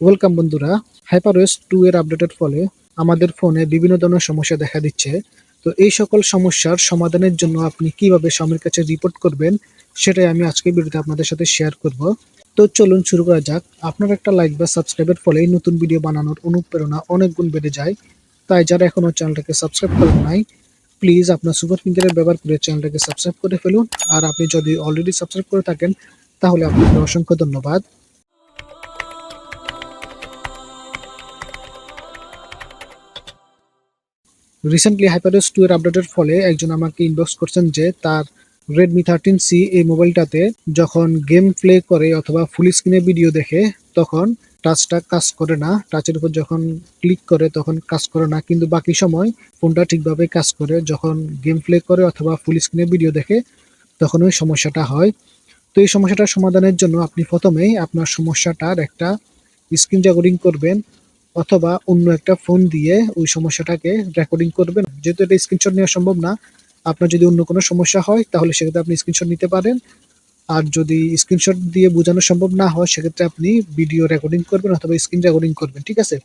Welcome বন্ধুরা, হাইপারওয়েস two এর আপডেটের ফলে আমাদের ফোনে বিভিন্ন ধরনের সমস্যা দেখা দিচ্ছে। তো এই সকল সমস্যার সমাধানের জন্য আপনি কীভাবে স্বামীর কাছে রিপোর্ট করবেন, সেটাই আমি আজকে ভিডিওতে আপনাদের সাথে শেয়ার করব। তো চলুন শুরু করা যাক। আপনার একটা লাইক বা সাবস্ক্রাইবের ফলে নতুন ভিডিও বানানোর অনুপ্রেরণা অনেক গুণ বেড়ে যায়। তাই যারা এখনও চ্যানেলটাকে সাবস্ক্রাইব করেন নাই প্লিজ আপনার সুপার ফিঙ্গারের ব্যবহার করে চ্যানেলটাকে সাবস্ক্রাইব করে ফেলুন। আর আপনি যদি অলরেডি সাবস্ক্রাইব করে থাকেন, তাহলে আপনাকে অসংখ্য ধন্যবাদ। রিসেন্টলি হাইপারস টু এর আপডেটের ফলে একজন আমাকে ইনবক্স করছেন যে তার রেডমি থার্টিন সি এই মোবাইলটাতে যখন গেম প্লে করে অথবা ফুল স্ক্রিনে ভিডিও দেখে, তখন টাচটা কাজ করে না। টাচের উপর যখন ক্লিক করে, তখন কাজ করে না। কিন্তু বাকি সময় ফোনটা ঠিকভাবে কাজ করে। যখন গেম প্লে করে অথবা ফুল স্ক্রিনে ভিডিও দেখে, তখন ওই সমস্যাটা হয়। তো এই সমস্যাটার সমাধানের জন্য আপনি প্রথমেই আপনার সমস্যাটার একটা স্ক্রিন রেকর্ডিং করবেন। অথবা অন্য একটা ফোন দিয়ে ওই সমস্যাটাকে রেকর্ডিং করবেন। যেহেতু এটা স্ক্রিনশট নেওয়া সম্ভব না, আপনার যদি অন্য কোনো সমস্যা হয়, তাহলে সেক্ষেত্রে আপনি স্ক্রিনশট নিতে পারেন। আর যদি স্ক্রিনশট দিয়ে বোঝানো সম্ভব না হয়, সেক্ষেত্রে আপনি ভিডিও রেকর্ডিং করবেন অথবা স্ক্রিন রেকর্ডিং করবেন, ঠিক আছে?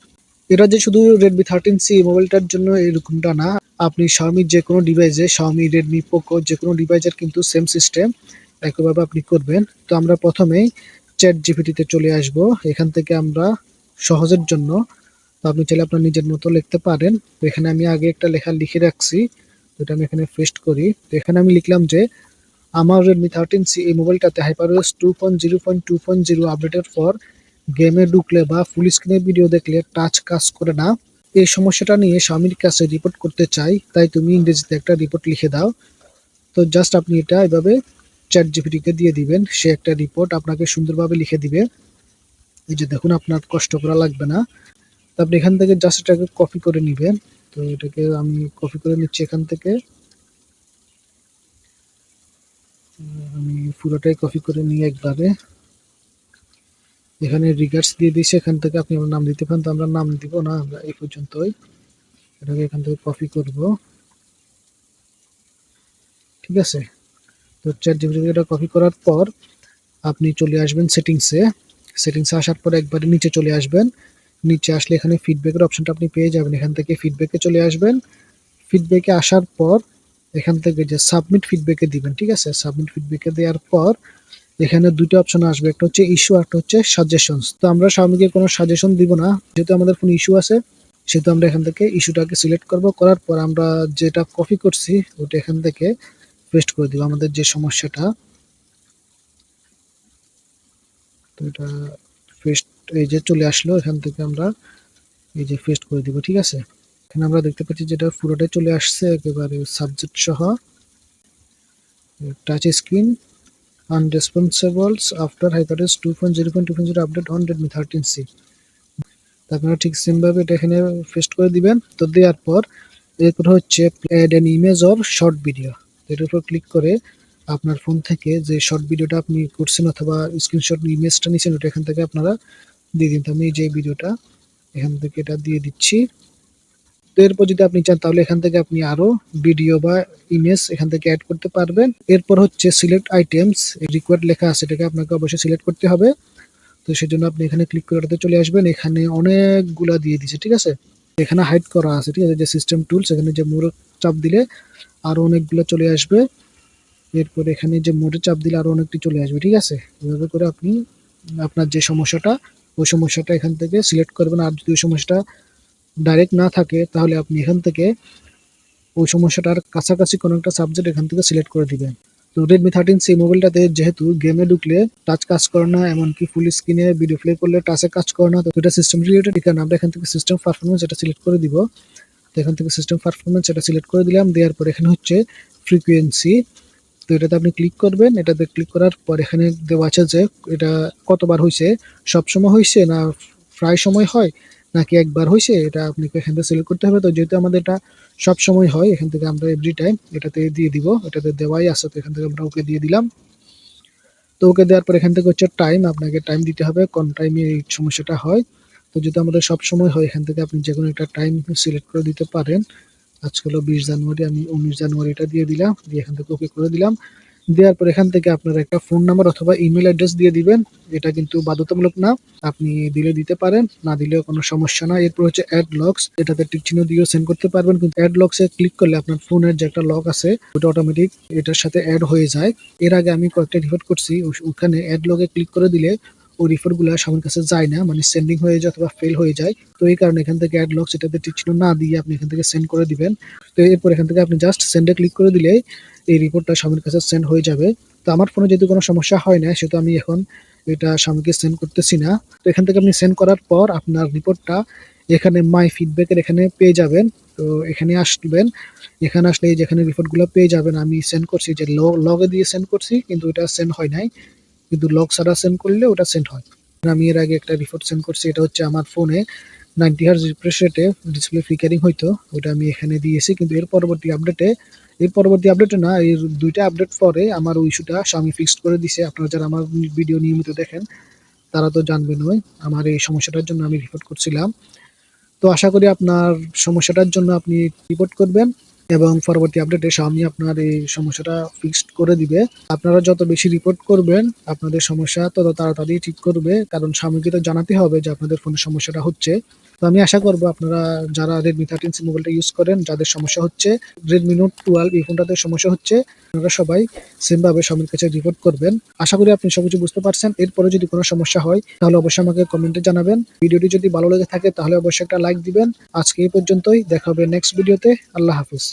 এটা যে শুধু রেডমি থার্টিন সি মোবাইলটার জন্য এরকমটা না, আপনি শাওমির যে কোনো ডিভাইসে শাওমি রেডমি পোকো যে কোনো ডিভাইসের কিন্তু সেম সিস্টেম একইভাবে আপনি করবেন। তো আমরা প্রথমেই চ্যাট জিপিটিতে চলে আসব। এখান থেকে আমরা সহজের জন্য তো আপনি চাইলে আপনার নিজের মতো লিখতে পারেন। তো এখানে আমি আগে একটা লেখা লিখে রাখছি তো আমি এখানে পেস্ট করি। তো এখানে আমি লিখলাম যে, আমার রেডমি থার্টিন সি এই মোবাইলটাতে HyperOS two point zero point two point zero আপডেটের পর গেমে ঢুকলে বা ফুল স্ক্রিনে ভিডিও দেখলে টাচ কাজ করে না। এই সমস্যাটা নিয়ে স্বামীর কাছে রিপোর্ট করতে চাই, তাই তুমি ইংরেজিতে একটা রিপোর্ট লিখে দাও। তো জাস্ট আপনি এটা এভাবে চ্যাট জিপিটিকে দিয়ে দিবেন, সে একটা রিপোর্ট আপনাকে সুন্দরভাবে লিখে দিবে। এই যে দেখুন, আপনার কষ্ট করা লাগবে না। তো আপনি এখান থেকে জাস্ট এটাকে কপি করে নেবেন। তো এটাকে আমি কপি করে নিচ্ছি এখান থেকে। আমি পুরোটাই কপি করে নিয়ে একবারে। এখানে রিগার্ডস দিয়ে দিয়েছি, এখান থেকে আপনি আমার নাম দিতে পারেন, তো আমরা নাম দিব না, আমরা এই পর্যন্তই। এটাকে এখান থেকে কপি করব। ঠিক আছে? তো চ্যাট জিপিটি এটা কপি করার পর আপনি চলে আসবেন সেটিংসে সেটিংসে আসার পর একবারে নিচে চলে আসবেন। নিচে আসলে এখানে ফিডব্যাকের অপশনটা আপনি পেয়ে যাবেন। এখান থেকে ফিডব্যাকে চলে আসবেন। ফিডব্যাকে আসার পর এখান থেকে যে সাবমিট ফিডব্যাকে দিবেন, ঠিক আছে? সাবমিট ফিডব্যাকে দেওয়ার পর এখানে দুটো অপশন আসবে, একটা হচ্ছে ইস্যু একটা হচ্ছে সাজেশনস তো আমরা স্বামীকে কোনো সাজেশন দিব না। যেহেতু আমাদের ফোন ইস্যু আছে, সেহেতু আমরা এখান থেকে ইস্যুটাকে সিলেক্ট করব। করার পর আমরা যেটা কপি করছি, ওটা এখান থেকে পেস্ট করে দিব আমাদের যে সমস্যাটা। তো এটা পেস্ট এই যে চলে আসলো, এখান থেকে আমরা এই যে পেস্ট করে দিব, ঠিক আছে? এখানে আমরা দেখতে পাচ্ছি যেটা পুরোটাই চলে আসছে, একেবারে সাবজেক্ট সহ। Touch screen unresponsive after HyperOS two point zero point two HyperOS 2.0.2.0 update on Redmi 13C আপনারা ঠিক সেমভাবে এটা এখানে পেস্ট করে দিবেন। তো দেওয়ার পর এরপর হচ্ছে add an image of short video এটার উপর ক্লিক করে আপনার ফোন থেকে যে শর্ট ভিডিওটা আপনি করছেন অথবা স্ক্রিনশট ইমেজটা নিয়েছেন ওটা এখান থেকে আপনারা দিয়ে তো আমি যে ভিডিওটা, এখান থেকে এটা দিয়ে দিচ্ছি। তো এরপর যদি আপনি চান, তাহলে এখান থেকে আপনি আরও ভিডিও বা ইমেজ এখান থেকে অ্যাড করতে পারবেন। এরপর হচ্ছে সিলেক্ট আইটেমস রিকোয়ার্ড লেখা আছে, এটাকে আপনাকে অবশ্যই সিলেক্ট করতে হবে। তো সেজন্য আপনি এখানে ক্লিক করে চলে আসবেন। এখানে অনেকগুলা দিয়ে দিছে, ঠিক আছে? এখানে হাইড করা আছে, ঠিক আছে? যে সিস্টেম টুলস এখানে যে মোড় চাপ দিলে আরও অনেকগুলো চলে আসবে। এরপর এখানে যে মোড়ে চাপ দিলে আরও অনেকটি চলে আসবে, ঠিক আছে? এভাবে করে আপনি আপনার যে সমস্যাটা ওই সমস্যাটা এখান থেকে সিলেক্ট করবেন। আর যদি ওই সমস্যাটা ডাইরেক্ট না থাকে, তাহলে আপনি এখান থেকে ওই সমস্যাটার কাছাকাছি কোনো একটা সাবজেক্ট এখান থেকে সিলেক্ট করে দিবেন। তো রেডমি থার্টিন সেই মোবাইলটাতে যেহেতু গেমে ঢুকলে টাচ কাজ করে না, এমনকি ফুল স্ক্রিনে ভিডিও প্লে করলে টাচে কাজ করে না, তো এটা সিস্টেম রিলেটেড এখানে আমরা এখান থেকে সিস্টেম পারফরমেন্স এটা সিলেক্ট করে দিব, তো এখান থেকে সিস্টেম পারফরমেন্স এটা সিলেক্ট করে দিলাম, দেওয়ার পর এখানে হচ্ছে ফ্রিকুয়েন্সি তো এটাতে আপনি ক্লিক করবেন, এটাতে ক্লিক করার পর এখানে দেওয়া আছে যে এটা কতবার হয়েছে সবসময় হয়েছে না প্রায় সময় হয়, নাকি একবার হয়েছে এটা আপনাকে এখান থেকে সিলেক্ট করতে হবে। তো যেহেতু আমাদের এটা সব সময় হয়, এখান থেকে আমরা এভরি টাইম এটাতে দিয়ে দিব, এটাতে দেওয়াই আছে, তো এখান থেকে আমরা ওকে দিয়ে দিলাম। তো ওকে দেওয়ার পর এখান থেকে হচ্ছে টাইম আপনাকে টাইম দিতে হবে, কোন টাইমে এই সমস্যাটা হয়। তো যদি আমাদের সব সময় হয়, এখান থেকে আপনি যে কোনো একটা টাইম সিলেক্ট করে দিতে পারেন। আজকে হলো বিশ জানুয়ারি, আমি উনিশ জানুয়ারিটা দিয়ে দিলাম, দিয়ে এখান থেকে ওকে করে দিলাম। দেওয়ার পর এখান থেকে আপনার একটা ফোন নাম্বার অথবা ইমেল অ্যাড্রেস দিয়ে দিবেন, এটা কিন্তু বাধ্যতামূলক না, আপনি দিলে দিতে পারেন, না দিলেও কোনো সমস্যা না। এরপর হচ্ছে অ্যাড লক্স এটাতে টিক চিহ্ন দিয়েও সেন্ড করতে পারবেন, কিন্তু অ্যাড লক্সে ক্লিক করলে আপনার ফোনের যে একটা লক আছে, ওটা অটোমেটিক এটার সাথে অ্যাড হয়ে যায়। এর আগে আমি কয়েকটা রিপোর্ট করছি ওখানে অ্যাড লগে ক্লিক করে দিলে ওই রিপোর্টগুলো সবার কাছে যায় না মানে সেন্ডিং হয়ে যায় অথবা ফেল হয়ে যায়। তো এই কারণে এখান থেকে অ্যাড লক্স এটাতে টিক চিহ্ন না দিয়ে আপনি এখান থেকে সেন্ড করে দিবেন। তো এরপর এখান থেকে আপনি জাস্ট সেন্ডে ক্লিক করে দিলে এই রিপোর্টটা স্বামীর কাছে সেন্ড হয়ে যাবে। তো আমার ফোনে যেহেতু কোনো সমস্যা হয় না, সেহেতু আমি এখন এটা স্বামীকে সেন্ড করতেছি না। তো এখান থেকে আপনি সেন্ড করার পর আপনার রিপোর্টটা এখানে মাই ফিডব্যাকের এখানে পেয়ে যাবেন। তো এখানে আসবেন। এখানে আসলে যেখানে রিপোর্টগুলো পেয়ে যাবেন, আমি সেন্ড করছি যে লগে দিয়ে সেন্ড করছি, কিন্তু এটা সেন্ড হয় নাই। কিন্তু লক ছাড়া সেন্ড করলে ওটা সেন্ড হয়। আমি এর আগে একটা রিপোর্ট সেন্ড করছি, এটা হচ্ছে আমার ফোনে নাইনটি হার্স রিফ্রেশ রেটে ডিসপ্লে ফ্লিকারিং হইতো, ওটা আমি এখানে দিয়েছি। কিন্তু এর পরবর্তী আপডেটে এর পরবর্তী আপডেটে না, এর দুইটা আপডেট পরে আমার ওই ইস্যুটা স্বামী ফিক্সড করে দিছে। আপনারা যারা আমার ভিডিও নিয়মিত দেখেন, তারা তো জানবেনই আমার এই সমস্যাটার জন্য আমি রিপোর্ট করছিলাম। তো আশা করি আপনার সমস্যাটার জন্য আপনি রিপোর্ট করবেন। এবং পরবর্তী আপডেটে স্বামী আপনার এই সমস্যাটা ফিক্সড করে দিবে। আপনারা যত বেশি রিপোর্ট করবেন, আপনাদের সমস্যা তত তাড়াতাড়ি ঠিক করবে, কারণ স্বামীকে তো জানাতে হবে যে আপনাদের ফোনের সমস্যাটা হচ্ছে। তো আমি আশা করব আপনারা যারা রেডমি থার্টিন সি মোবাইলটা ইউজ করেন, যাদের সমস্যা হচ্ছে রেডমি নোট টুয়েলভ এই ফোনটাতে সমস্যা হচ্ছে, আপনারা সবাই সেমভাবে স্বামীর কাছে রিপোর্ট করবেন। আশা করি আপনি সবকিছু বুঝতে পারছেন। এরপরে যদি কোনো সমস্যা হয়, তাহলে অবশ্যই আমাকে কমেন্টে জানাবেন। ভিডিওটি যদি ভালো লেগে থাকে, তাহলে অবশ্যই একটা লাইক দিবেন। আজকে এই পর্যন্তই। দেখা হবে নেক্সট ভিডিওতে আল্লাহ হাফিজ।